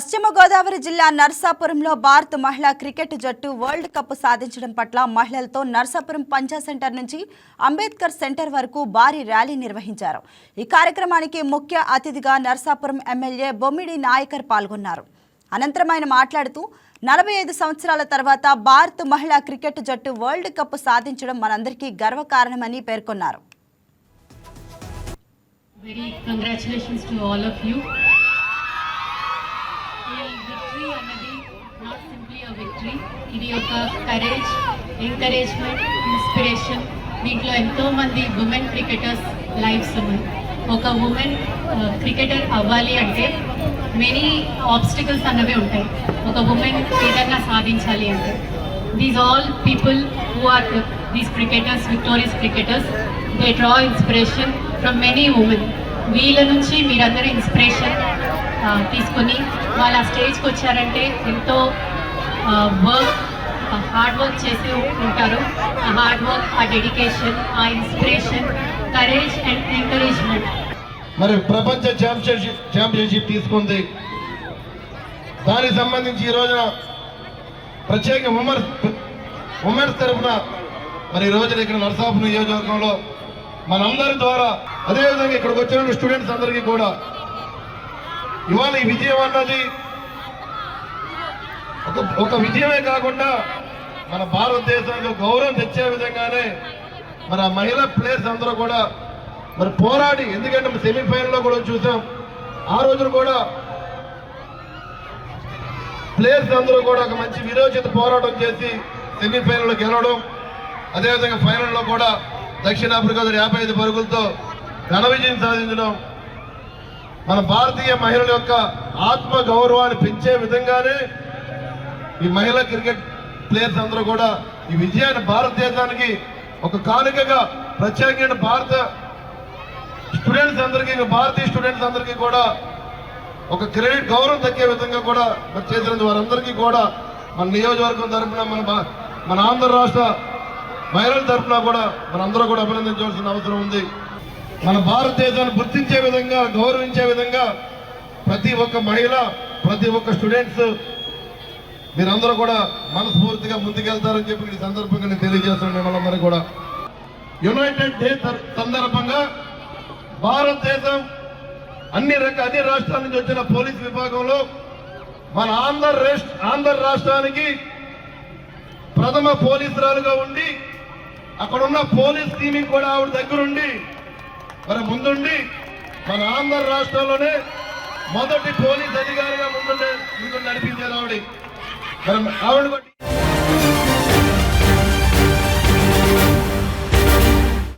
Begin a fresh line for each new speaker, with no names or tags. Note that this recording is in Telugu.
పశ్చిమ గోదావరి జిల్లా నర్సాపురంలో భారత్ మహిళా క్రికెట్ జట్టు వరల్డ్ కప్ సాధించడం పట్ల మహిళలతో నర్సాపురం పంచా సెంటర్ నుంచి అంబేద్కర్ సెంటర్ వరకు భారీ ర్యాలీ నిర్వహించారు. ఈ కార్యక్రమానికి ముఖ్య అతిథిగా నర్సాపురం ఎమ్మెల్యే బొమ్మిడి నాయకర్ పాల్గొన్నారు. అనంతరం ఆయన మాట్లాడుతూ నలభై ఐదు సంవత్సరాల తర్వాత భారత్ మహిళా క్రికెట్ జట్టు వరల్డ్ కప్ సాధించడం మనందరికీ గర్వకారణమని పేర్కొన్నారు.
Very congratulations to all of you. ఈ విక్టరీ అన్నది నాట్ సింప్లీ అ విక్టరీ ఇది ఒక కరేజ్ ఎంకరేజ్మెంట్ ఇన్స్పిరేషన్ దీంట్లో ఎంతో మంది ఉమెన్ క్రికెటర్స్ లైఫ్స్ ఉన్నాయి. ఒక ఉమెన్ క్రికెటర్ అవ్వాలి అంటే మెనీ ఆబ్స్టికల్స్ అన్నవి ఉంటాయి. ఒక ఉమెన్ ఏదన్నా సాధించాలి అంటే these all people who are these cricketers victorious cricketers they draw inspiration from many women వీళ్ళ నుంచి మీరందరూ ఇన్స్పిరేషన్ తీసుకొని వాళ్ళు ఆ స్టేజ్కి వచ్చారంటే ఎంతో వర్క్ హార్డ్ వర్క్ చేసి ఉంటారు. ఆ హార్డ్ వర్క్ ఆ డెడికేషన్ ఆ ఇన్స్పిరేషన్ కరేజ్ అండ్ ఎంకరేజ్మెంట్.
మరి ప్రపంచ ఛాంపియన్షిప్ ఛాంపియన్షిప్ తీసుకుంది. దానికి సంబంధించి ఈ రోజున ప్రత్యేక ఉమెన్స్ ఉమెన్స్ తరఫున మరి ఈ రోజున ఇక్కడ నరసాపు నియోజకవర్గంలో మనందరి ద్వారా అదేవిధంగా ఇక్కడికి వచ్చిన స్టూడెంట్స్ అందరికీ కూడా ఇవాళ ఈ విజయం అన్నది ఒక ఒక విజయమే కాకుండా మన భారతదేశానికి గౌరవం తెచ్చే విధంగానే మన మహిళా ప్లేయర్స్ అందరూ కూడా మరి పోరాడి ఎందుకంటే సెమీఫైనల్లో కూడా చూసాం. ఆ రోజున కూడా ప్లేయర్స్ అందరూ కూడా ఒక మంచి విరోచిత పోరాటం చేసి సెమీఫైనల్లో గెలవడం అదేవిధంగా ఫైనల్లో కూడా దక్షిణాఫ్రికా యాభై ఐదు పరుగులతో ఘన విజయం సాధించడం మన భారతీయ మహిళల యొక్క ఆత్మ గౌరవాన్ని పెంచే విధంగానే ఈ మహిళా క్రికెట్ ప్లేయర్స్ అందరూ కూడా ఈ విజయాన్ని భారతదేశానికి ఒక కానుకగా ప్రత్యేకమైన భారత స్టూడెంట్స్ అందరికీ భారతీయ స్టూడెంట్స్ అందరికీ కూడా ఒక క్రెడిట్ గౌరవం తగ్గే విధంగా కూడా మరి చేసినందుకు వారందరికీ కూడా మన నియోజకవర్గం తరఫున మన మన ఆంధ్ర రాష్ట్ర మహిళల తరఫున కూడా మనందరూ కూడా అభినందించవలసిన అవసరం ఉంది. మన భారతదేశాన్ని గుర్తించే విధంగా గౌరవించే విధంగా ప్రతి ఒక్క మహిళ ప్రతి ఒక్క స్టూడెంట్స్ మీరందరూ కూడా మనస్ఫూర్తిగా ముందుకెళ్తారని చెప్పి ఈ సందర్భంగా నేను తెలియజేస్తున్నాను మిమ్మల్ని కూడా. యునైటెడ్ డే సందర్భంగా భారతదేశం అన్ని రక అన్ని రాష్ట్రాల నుంచి వచ్చిన పోలీస్ విభాగంలో మన ఆంధ్ర రాష్ట్ర ఆంధ్ర రాష్ట్రానికి ప్రథమ పోలీసురాలుగా ఉండి అక్కడ ఉన్న పోలీస్ టీమింగ్ కూడా ఆవిడ దగ్గరుండి మరి ముందుండి మన ఆంధ్ర రాష్ట్రంలోనే మొదటి పోలీస్ అధికారిగా ముందు ముందు నడిపించారు ఆవిడ మరి ఆవిడ బట్టి